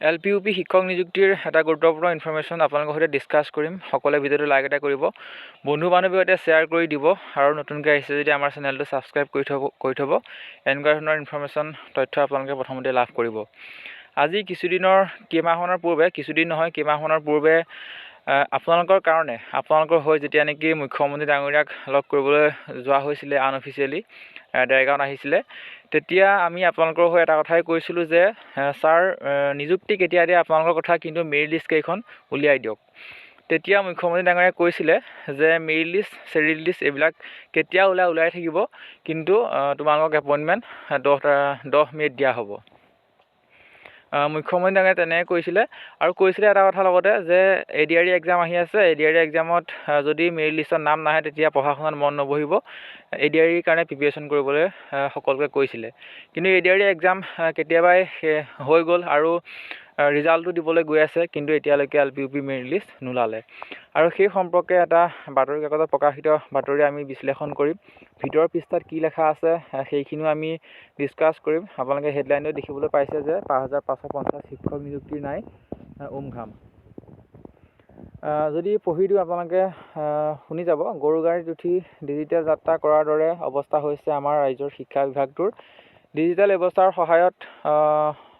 L P U P শিক্ষক নিযুক্তিৰ এটা গুৰুত্বপূৰ্ণ ইনফৰ্মেশ্যন আপোনালোকৰ সৈতে ডিছকাছ কৰিম। সকলোৱে ভিডিঅ'টো লাইক এটা কৰিব। বন্ধু বান্ধৱীৰ সৈতে শ্বেয়াৰ কৰি দিব আৰু নতুনকৈ আহিছে যদি আমাৰ চেনেলটো ছাবস্ক্ৰাইব কৰি থ'ব কৰি থ'ব এনেকুৱা ধৰণৰ ইনফৰ্মেশ্যন তথ্য আপোনালোকে প্ৰথমতে লাভ কৰিব। আজি কিছুদিনৰ কেইমাহমানৰ পূৰ্বে কিছুদিন নহয় কেইমাহমানৰ পূৰ্বে আপোনালোকৰ কাৰণে আপোনালোকৰ হৈ যেতিয়া নেকি মুখ্যমন্ত্ৰী ডাঙৰীয়াক লগ কৰিবলৈ যোৱা হৈছিলে আনঅফিচিয়েলি ডেৰগাঁৱত আহিছিলে তেতিয়া আমি আপোনালোকৰ হৈ এটা কথাই কৈছিলোঁ যে ছাৰ নিযুক্তি কেতিয়া দিয়ে আপোনালোকৰ কথা কিন্তু মেৰিট লিষ্ট কেইখন উলিয়াই দিয়ক। তেতিয়া মুখ্যমন্ত্ৰী ডাঙৰীয়াই কৈছিলে যে মেৰিট লিষ্ট চেৰিট লিষ্ট এইবিলাক কেতিয়া ওলাই ওলাই থাকিব কিন্তু তোমালোকক এপইণ্টমেণ্ট দহটা দহ মে'ত দিয়া হ'ব। মুখ্যমন্ত্ৰী তেনেকৈ কৈছিলে। আৰু কৈছিলে এটা কথা লগতে যে A D R E exam আহি আছে। এ ডি আৰ ই এক্সামত যদি মেৰিট লিষ্টত নাম নাহে তেতিয়া পঢ়া শুনাত মন নবহিব। এ ডি আৰ ইৰ কাৰণে প্ৰিপেৰেশ্যন কৰিবলৈ সকলোকে কৈছিলে। কিন্তু A D R E exam কেতিয়াবাই হৈ গ'ল আৰু ৰিজাল্টটো দিবলৈ গৈ আছে। কিন্তু এতিয়ালৈকে L P U P merit list নোলালে। আৰু সেই সম্পৰ্কে এটা বাতৰি কাকতত প্ৰকাশিত বাতৰি আমি বিশ্লেষণ কৰিম। ভিতৰৰ পৃষ্ঠাত কি লেখা আছে সেইখিনিও আমি ডিছকাছ কৰিম। আপোনালোকে হেডলাইনটো দেখিবলৈ পাইছে যে পাঁচ হাজাৰ পাঁচশ পঞ্চাছ শিক্ষক নিযুক্তি নাই উমঘাম। যদি পঢ়ি দিওঁ আপোনালোকে শুনি যাব গৰু গাড়ীত উঠি ডিজিটেল যাত্ৰা কৰাৰ দৰে অৱস্থা হৈছে আমাৰ ৰাজ্যৰ শিক্ষা বিভাগটোৰ। ডিজিটেল ব্যৱস্থাৰ সহায়ত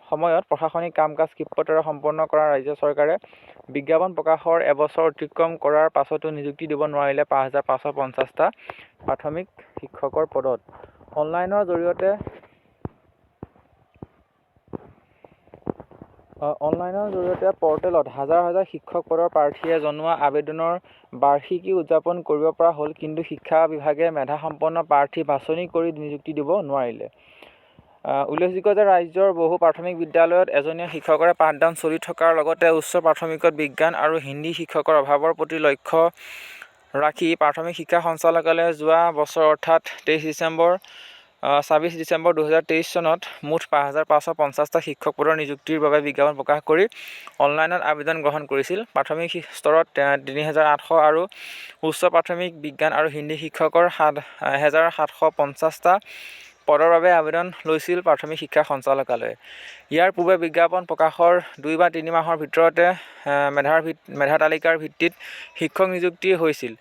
সময়ত প্ৰশাসনিক কাম কাজ ক্ষিপ্ৰতাৰে সম্পন্ন কৰা ৰাজ্য চৰকাৰে বিজ্ঞাপন প্ৰকাশৰ এবছৰ অতিক্ৰম কৰাৰ পাছতো নিযুক্তি দিব নোৱাৰিলে পাঁচ হাজাৰ পাঁচশ পঞ্চাছটা প্ৰাথমিক শিক্ষকৰ পদত। অনলাইনৰ জৰিয়তে অনলাইনৰ জৰিয়তে পৰ্টেলত হাজাৰ হাজাৰ শিক্ষক পদৰ প্ৰাৰ্থীয়ে জনোৱা আবেদনৰ বাৰ্ষিকী উদযাপন কৰিব পৰা হ'ল কিন্তু শিক্ষা বিভাগে মেধাসম্পন্ন প্ৰাৰ্থী বাছনি কৰি নিযুক্তি দিব নোৱাৰিলে। উল্লেখযোগ্য যে ৰাজ্যৰ বহু প্ৰাথমিক বিদ্যালয়ত এজনীয়া শিক্ষকৰে পাঠদান চলি থকাৰ লগতে উচ্চ প্ৰাথমিকত বিজ্ঞান আৰু হিন্দী শিক্ষকৰ অভাৱৰ প্ৰতি লক্ষ্য ৰাখি প্ৰাথমিক শিক্ষা সঞ্চালকালয়ে যোৱা বছৰ অৰ্থাৎ তেইছ ডিচেম্বৰ ছাব্বিছ ডিচেম্বৰ দুহেজাৰ তেইছ চনত মুঠ পাঁচ হাজাৰ পাঁচশ পঞ্চাছটা শিক্ষক পদৰ নিযুক্তিৰ বাবে বিজ্ঞাপন প্ৰকাশ কৰি অনলাইনত আবেদন গ্ৰহণ কৰিছিল। প্ৰাথমিক স্তৰত তিনি হাজাৰ আঠশ আৰু উচ্চ প্ৰাথমিক বিজ্ঞান আৰু হিন্দী শিক্ষকৰ সাত এহেজাৰ সাতশ পঞ্চাছটা পদৰ বাবে আবেদন লৈছিল প্ৰাথমিক শিক্ষা সঞ্চালকালয়ে। ইয়াৰ পূৰ্বে বিজ্ঞাপন প্ৰকাশৰ দুই বা তিনি মাহৰ ভিতৰতে মেধাৰ ভিত মেধা তালিকাৰ ভিত্তিত শিক্ষক নিযুক্তি হৈছিল।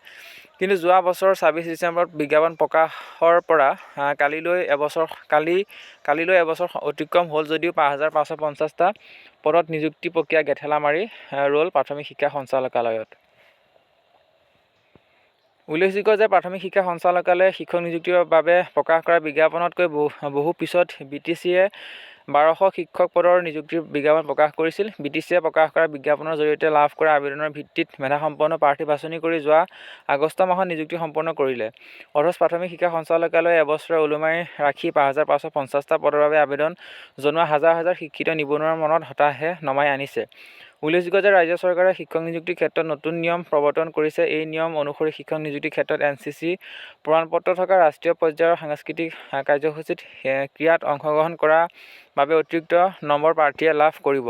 কিন্তু যোৱা বছৰ ছাব্বিছ ডিচেম্বৰত বিজ্ঞাপন প্ৰকাশৰ পৰা কালিলৈ এবছৰ কালি কালিলৈ এবছৰ অতিক্ৰম হ'ল যদিও পাঁচ হাজাৰ পাঁচশ পঞ্চাছটা পদত নিযুক্তি প্ৰক্ৰিয়া গেথেলা মাৰি ৰ'ল প্ৰাথমিক শিক্ষা সঞ্চালকালয়ত। উল্লেখযোগ্য যে প্ৰাথমিক শিক্ষা সঞ্চালকালয়ে শিক্ষক নিযুক্তিৰ বাবে প্ৰকাশ কৰা বিজ্ঞাপনতকৈ বহু বহু পিছত বি টি চিয়ে বাৰশ শিক্ষক পদৰ নিযুক্তিৰ বিজ্ঞাপন প্ৰকাশ কৰিছিল। বি টি চিয়ে প্ৰকাশ কৰা বিজ্ঞাপনৰ জৰিয়তে লাভ কৰা আবেদনৰ ভিত্তিত মেধাসম্পন্ন প্ৰাৰ্থী বাছনি কৰি যোৱা আগষ্ট মাহত নিযুক্তি সম্পন্ন কৰিলে। অথচ প্ৰাথমিক শিক্ষা সঞ্চালকালয়ে এবছৰে ওলোমাই ৰাখি পাঁচ হাজাৰ পাঁচশ পঞ্চাছটা পদৰ বাবে আবেদন জনোৱা হাজাৰ হাজাৰ শিক্ষিত নিবনুৱাৰ মনত হতাশে নমাই আনিছে। উল্লেখযোগ্য যে ৰাজ্য চৰকাৰে শিক্ষক নিযুক্তিৰ ক্ষেত্ৰত নতুন নিয়ম প্ৰৱৰ্তন কৰিছে। এই নিয়ম অনুসৰি শিক্ষক নিযুক্তিৰ ক্ষেত্ৰত এন চি চি প্ৰমাণপত্ৰ থকা ৰাষ্ট্ৰীয় পৰ্যায়ৰ সাংস্কৃতিক কাৰ্যসূচীত ক্ৰীড়াত অংশগ্ৰহণ কৰা বাবে অতিৰিক্ত নম্বৰ প্ৰাৰ্থীয়ে লাভ কৰিব।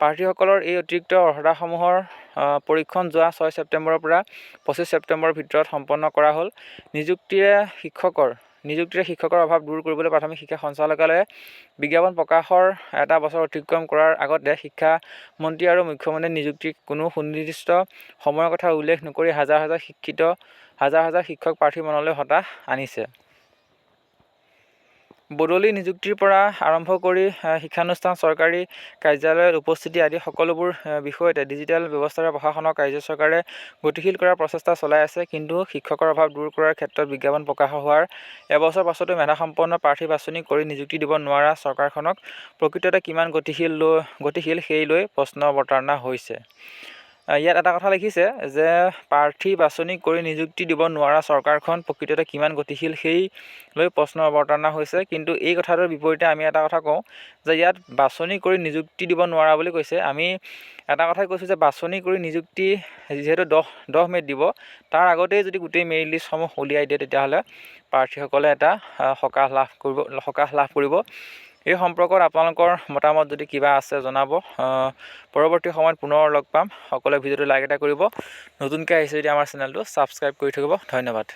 প্ৰাৰ্থীসকলৰ এই অতিৰিক্ত অৰ্হতাসমূহৰ পৰীক্ষণ যোৱা ছয় ছেপ্টেম্বৰৰ পৰা পঁচিছ ছেপ্টেম্বৰৰ ভিতৰত সম্পন্ন কৰা হ'ল। নিযুক্তিৰে শিক্ষকৰ নিযুক্তিৰে শিক্ষকৰ অভাৱ দূৰ কৰিবলৈ প্ৰাথমিক শিক্ষা সঞ্চালকালয়ে বিজ্ঞাপন প্ৰকাশৰ এটা বছৰ অতিক্ৰম কৰাৰ আগতে শিক্ষামন্ত্ৰী আৰু মুখ্যমন্ত্ৰীয়ে নিযুক্তিৰ কোনো সুনিৰ্দিষ্ট সময়ৰ কথা উল্লেখ নকৰি হাজাৰ হাজাৰ শিক্ষিত হাজাৰ হাজাৰ শিক্ষক প্ৰাৰ্থীৰ মনলৈ হতাশ আনিছে। বদলি নিযুক্তিৰ পৰা আৰম্ভ কৰি শিক্ষানুষ্ঠান চৰকাৰী কাৰ্যালয়ত উপস্থিতি আদি সকলোবোৰ বিষয়তে ডিজিটেল ব্যৱস্থাৰে প্ৰশাসনক ৰাজ্য চৰকাৰে গতিশীল কৰাৰ প্ৰচেষ্টা চলাই আছে। কিন্তু শিক্ষকৰ অভাৱ দূৰ কৰাৰ ক্ষেত্ৰত বিজ্ঞাপন প্ৰকাশ হোৱাৰ এবছৰ পাছতো মেধাসম্পন্ন প্ৰাৰ্থী বাছনি কৰি নিযুক্তি দিব নোৱাৰা চৰকাৰখনক প্ৰকৃততে কিমান গতিশীল লৈ গতিশীল সেই লৈ প্ৰশ্ন অৱতাৰণা হৈছে। ইয়াত এটা কথা লিখিছে যে প্ৰাৰ্থী বাছনি কৰি নিযুক্তি দিব নোৱাৰা চৰকাৰখন প্ৰকৃততে কিমান গতিশীল সেই লৈ প্ৰশ্ন অৱতাৰণা হৈছে। কিন্তু এই কথাটোৰ বিপৰীতে আমি এটা কথা কওঁ যে ইয়াত বাছনি কৰি নিযুক্তি দিব নোৱাৰা বুলি কৈছে। আমি এটা কথাই কৈছোঁ যে বাছনি কৰি নিযুক্তি যিহেতু দহ দহ মে'ত দিব তাৰ আগতেই যদি গোটেই মেৰিট লিষ্টসমূহ উলিয়াই দিয়ে তেতিয়াহ'লে প্ৰাৰ্থীসকলে এটা সকাহ লাভ কৰিব সকাহ লাভ কৰিব। এই সম্পৰ্কত আপোনালোকৰ মতামত যদি কিবা আছে জনাব পৰৱৰ্তী সময়ত পুনৰ লগ পাম। সকলোৱে ভিডিঅ'টো লাইক এটা কৰিব। নতুনকৈ আহিছে যদি আমাৰ চেনেলটো ছাবস্ক্ৰাইব কৰি থাকিব। ধন্যবাদ।